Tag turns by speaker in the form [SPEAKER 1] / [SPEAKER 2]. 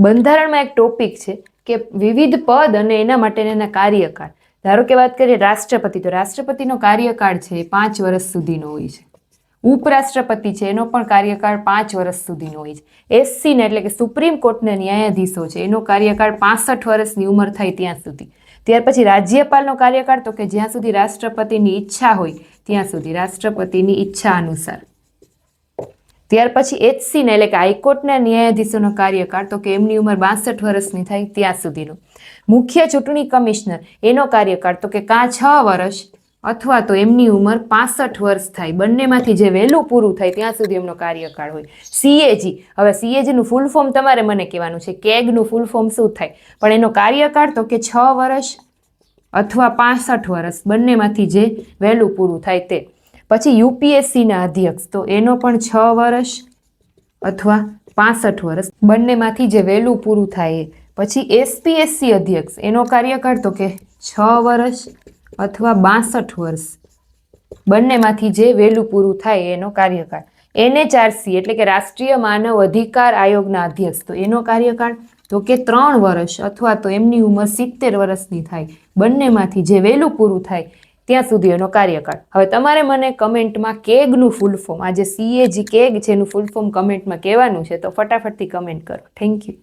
[SPEAKER 1] બંધારણમાં એક ટોપિક છે કે વિવિધ પદ અને એના માટેના કાર્યકાળ. ધારો કે વાત કરીએ રાષ્ટ્રપતિ, તો રાષ્ટ્રપતિનો કાર્યકાળ છે એ પાંચ વર્ષ સુધીનો હોય છે. ઉપરાષ્ટ્રપતિ છે એનો પણ કાર્યકાળ પાંચ વર્ષ સુધીનો હોય છે. એસસીને એટલે કે સુપ્રીમ કોર્ટના ન્યાયાધીશો છે, એનો કાર્યકાળ પાસઠ વર્ષની ઉંમર થાય ત્યાં સુધી. ત્યાર પછી રાજ્યપાલનો કાર્યકાળ, તો કે જ્યાં સુધી રાષ્ટ્રપતિની ઈચ્છા હોય, ત્યાં સુધી રાષ્ટ્રપતિની ઈચ્છા અનુસાર. ત્યાર પછી એચસીને એટલે કે હાઈકોર્ટના ન્યાયાધીશોનો કાર્યકાળ તો કે એમની ઉંમર બાસઠ વર્ષની થાય ત્યાં સુધીનો. મુખ્ય ચૂંટણી કમિશનર એનો કાર્યકાળ તો કે કાં છ વર્ષ અથવા તો એમની ઉંમર પાસઠ વર્ષ થાય. બંનેમાંથી જે વહેલું પૂરું થાય ત્યાં સુધી એમનો કાર્યકાળ હોય. સીએજી હવે સીએજીનું ફૂલ ફોર્મ તમારે મને કહેવાનું છે. કેગનું ફૂલ ફોર્મ શું થાય? પણ એનો કાર્યકાળ તો કે છ વર્ષ અથવા પાસઠ વર્ષ બંનેમાંથી જે વહેલું પૂરું થાય તે. પછી યુપીએસસીના અધ્યક્ષ. તો એનો પણ છ વર્ષ અથવા પાસઠ વર્ષ. બંનેમાંથી જે વહેલું પૂરું થાય એ. પછી એસપીએસસી અધ્યક્ષ. એનો કાર્યકાળ તો કે છ વર્ષ અથવા બાસઠ વર્ષ. બંનેમાંથી જે વહેલું પૂરું થાય એનો કાર્યકાળ. એનએચઆરસી એટલે કે રાષ્ટ્રીય માનવ અધિકાર આયોગના અધ્યક્ષ. તો એનો કાર્યકાળ તો કે ત્રણ વર્ષ અથવા તો એમની ઉંમર સિત્તેર વર્ષની થાય. બંનેમાંથી જે વહેલું પૂરું થાય ત્યાં સુધી એનો કાર્યકાળ. હવે તમારે મને કમેન્ટમાં કેગનું ફૂલ ફોર્મ આજે સીએજી કેગ છે એનું ફૂલ ફોર્મ કમેન્ટમાં કહેવાનું છે, તો ફટાફટથી કમેન્ટ કરો. Thank you